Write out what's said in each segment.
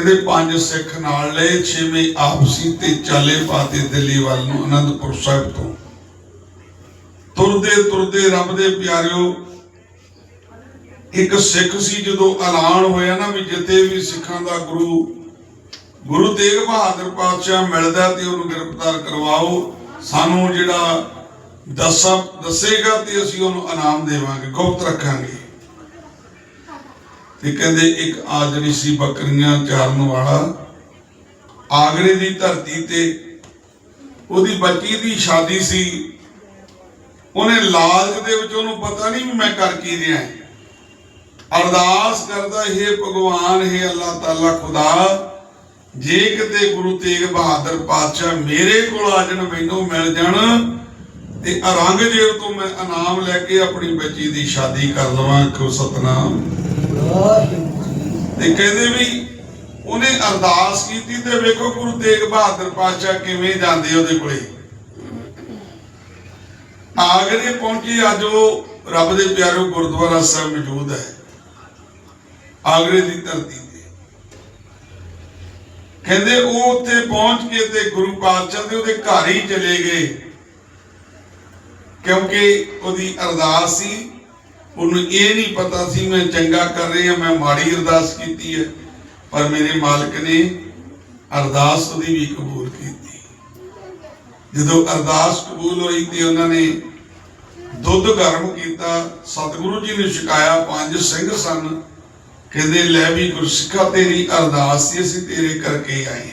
ਕਹਿੰਦੇ ਪੰਜ ਸਿੱਖ ਨਾਲ ਲਏ ਛੇਵੇਂ ਆਪਸੀ ਤੇ ਚਾਲੇ ਪਾਤੇ ਦਿੱਲੀ ਵੱਲ ਨੂੰ ਅਨੰਦਪੁਰ ਸਾਹਿਬ ਤੋਂ। ਤੁਰਦੇ ਤੁਰਦੇ ਰੱਬ ਦੇ ਪਿਆਰਿਓ, ਇੱਕ ਸਿੱਖ ਸੀ ਜਦੋਂ ਐਲਾਨ ਹੋਇਆ ਨਾ ਵੀ ਜਿੱਥੇ ਵੀ ਸਿੱਖਾਂ ਦਾ ਗੁਰੂ ਗੁਰੂ ਤੇਗ ਬਹਾਦਰ ਪਾਤਸ਼ਾਹ ਮਿਲਦਾ ਤੇ ਉਹਨੂੰ ਗ੍ਰਿਫਤਾਰ ਕਰਵਾਓ, ਸਾਨੂੰ ਜਿਹੜਾ ਦੱਸਾ, ਦੱਸੇਗਾ ਤੇ ਅਸੀਂ ਉਹਨੂੰ ਇਨਾਮ ਦੇਵਾਂਗੇ, ਗੁਪਤ ਰੱਖਾਂਗੇ। ਤੇ ਕਹਿੰਦੇ ਇੱਕ ਆਜੜੀ ਸੀ ਬੱਕਰੀਆਂ ਚਾਰਨ ਵਾਲਾ। ਆਗਰੇ ਦੀ ਧਰਤੀ ਤੇ ਉਹਦੀ ਬੱਚੀ ਦੀ ਸ਼ਾਦੀ ਸੀ। ਉਹਨੇ ਲਾਲਚ ਦੇ ਵਿੱਚ ਉਹਨੂੰ ਪਤਾ ਨਹੀਂ ਵੀ ਮੈਂ ਕਰ ਕੀ ਰਿਹਾ। ਅਰਦਾਸ ਕਰਦਾ, ਹੈ ਭਗਵਾਨ, ਹੈ ਅੱਲਾਹ ਤਾਲਾ, ਖੁਦਾ, ਜੇ ਕਿਤੇ ਗੁਰੂ ਤੇਗ ਬਹਾਦਰ ਪਾਤਸ਼ਾਹ ਮੇਰੇ ਕੋਲ ਆ ਜਾਣ, ਮੈਨੂੰ ਮਿਲ ਜਾਣ, ਤੇ ਔਰੰਗਜ਼ੇਬ ਤੋਂ ਮੈਂ ਇਨਾਮ ਲੈ ਕੇ ਆਪਣੀ ਬੱਚੀ ਦੀ ਸ਼ਾਦੀ ਕਰ ਲਵਾਂ ਕੋ ਸਤਨਾਮ? ਤੇ ਕਹਿੰਦੇ ਵੀ ਉਹਨੇ ਅਰਦਾਸ ਕੀਤੀ ਤੇ ਵੇਖੋ ਗੁਰੂ ਤੇਗ ਬਹਾਦਰ ਪਾਤਸ਼ਾਹ ਕਿਵੇਂ ਜਾਂਦੇ ਉਹਦੇ ਕੋਲੇ। ਆਗਰੇ ਪਹੁੰਚੇ, ਅੱਜ ਉਹ ਰੱਬ ਦੇ ਪਿਆਰੇ ਗੁਰਦੁਆਰਾ ਸਾਹਿਬ ਮੌਜੂਦ ਹੈ। ਆਗਰੇ ਦੀ ਧਰਤੀ ਤੇ। ਕਹਿੰਦੇ ਉਹ ਉੱਥੇ ਪਹੁੰਚ ਕੇ ਤੇ ਗੁਰੂ ਪਾਤਸ਼ਾਹ ਦੇ ਉਹਦੇ ਘਰ ਹੀ ਚਲੇ ਗਏ। ਕਿਉਂਕਿ ਉਹਦੀ ਅਰਦਾਸ ਸੀ ਉਹਨੂੰ ਇਹ ਨਹੀਂ ਪਤਾ ਸੀ ਮੈਂ ਚੰਗਾ ਕਰ ਰਿਹਾ ਮੈਂ ਮਾੜੀ ਅਰਦਾਸ ਕੀਤੀ ਹੈ। ਪਰ ਮੇਰੇ ਮਾਲਕ ਨੇ ਅਰਦਾਸ ਉਹਦੀ ਵੀ ਕਬੂਲ ਕੀਤੀ। ਜਦੋਂ ਅਰਦਾਸ ਕਬੂਲ ਹੋਈ ਤੇ ਉਹਨਾਂ ਨੇ ਦੁੱਧ ਗਰਮ ਕੀਤਾ, ਸਤਿਗੁਰੂ ਜੀ ਨੇ ਛਕਾਇਆ ਪੰਜ ਸਿੰਘ ਸਨ। ਕਹਿੰਦੇ, ਲੈ ਵੀ ਗੁਰਸਿੱਖਾ, ਤੇਰੀ ਅਰਦਾਸ ਸੀ ਅਸੀਂ ਤੇਰੇ ਕਰਕੇ ਆਏ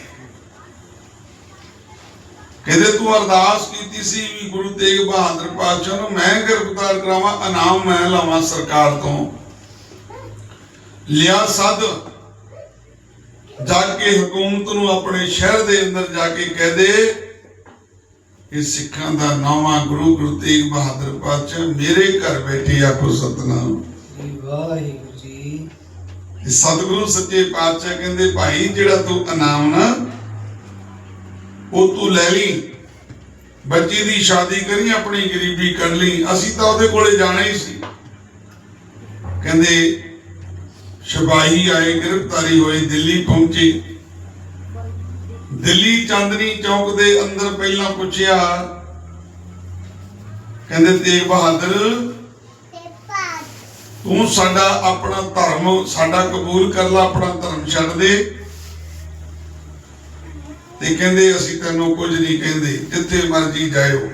ਕਹਿੰਦੇ ਤੂੰ ਅਰਦਾਸ ਕੀਤੀ ਸੀ ਵੀ ਗੁਰੂ ਤੇਗ ਬਹਾਦਰ ਪਾਤਸ਼ਾਹ ਨੂੰ ਮੈਂ ਗ੍ਰਿਫਤਾਰ ਕਰਾਵਾਂ ਇਨਾਮ ਮੈਂ ਲਵਾਂ ਸਰਕਾਰ ਤੋਂ। ਲਿਆ ਸਦ। ਜਾ ਕੇ ਹਕੂਮਤ ਨੂੰ ਆਪਣੇ ਸ਼ਹਿਰ ਦੇ ਅੰਦਰ ਜਾ ਕੇ ਕਹਿ ਦੇ ਕਿ ਸਿੱਖਾਂ ਦਾ ਨਵਾਂ ਗੁਰੂ ਗੁਰੂ ਤੇਗ ਬਹਾਦਰ ਪਾਤਸ਼ਾਹ ਮੇਰੇ ਘਰ ਬੈਠੇ ਆਖੋ ਸਤਨਾਮ। ਵਾਹਿਗੁਰੂ ਜੀ। ਸਤਿਗੁਰੂ ਸੱਚੇ ਪਾਤਸ਼ਾਹ ਕਹਿੰਦੇ ਭਾਈ ਜਿਹੜਾ ਤੂੰ ਇਨਾਮ ਨਾ ਉਹ ਤੂੰ ਲੈ ਲਈ। ਬੱਚੀ ਦੀ ਸ਼ਾਦੀ ਕਰੀ, ਆਪਣੀ ਗਰੀਬੀ ਕੱਢ ਲਈ। ਅਸੀਂ ਤਾਂ ਉਹਦੇ ਕੋਲੇ ਜਾਣਾ ਹੀ ਸੀ। ਕਹਿੰਦੇ, ਸਿਪਾਹੀ ਆਏ, ਗ੍ਰਿਫਤਾਰੀ ਹੋਈ, ਦਿੱਲੀ ਪਹੁੰਚੇ। ਦਿੱਲੀ ਚਾਂਦਨੀ ਚੌਕ ਦੇ ਅੰਦਰ ਪਹਿਲਾਂ ਪੁੱਛਿਆ, ਕਹਿੰਦੇ ਤੇਗ ਬਹਾਦਰ, ਤੂੰ ਸਾਡਾ ਆਪਣਾ ਧਰਮ, ਸਾਡਾ ਕਬੂਲ ਕਰ ਲੈ, ਆਪਣਾ ਧਰਮ ਛੱਡ ਦੇ। ਤੇ ਕਹਿੰਦੇ ਅਸੀਂ ਤੈਨੂੰ ਕੁਝ ਨਹੀਂ ਕਹਿੰਦੇ ਜਿੱਥੇ ਮਰਜ਼ੀ ਜਾਇਓ।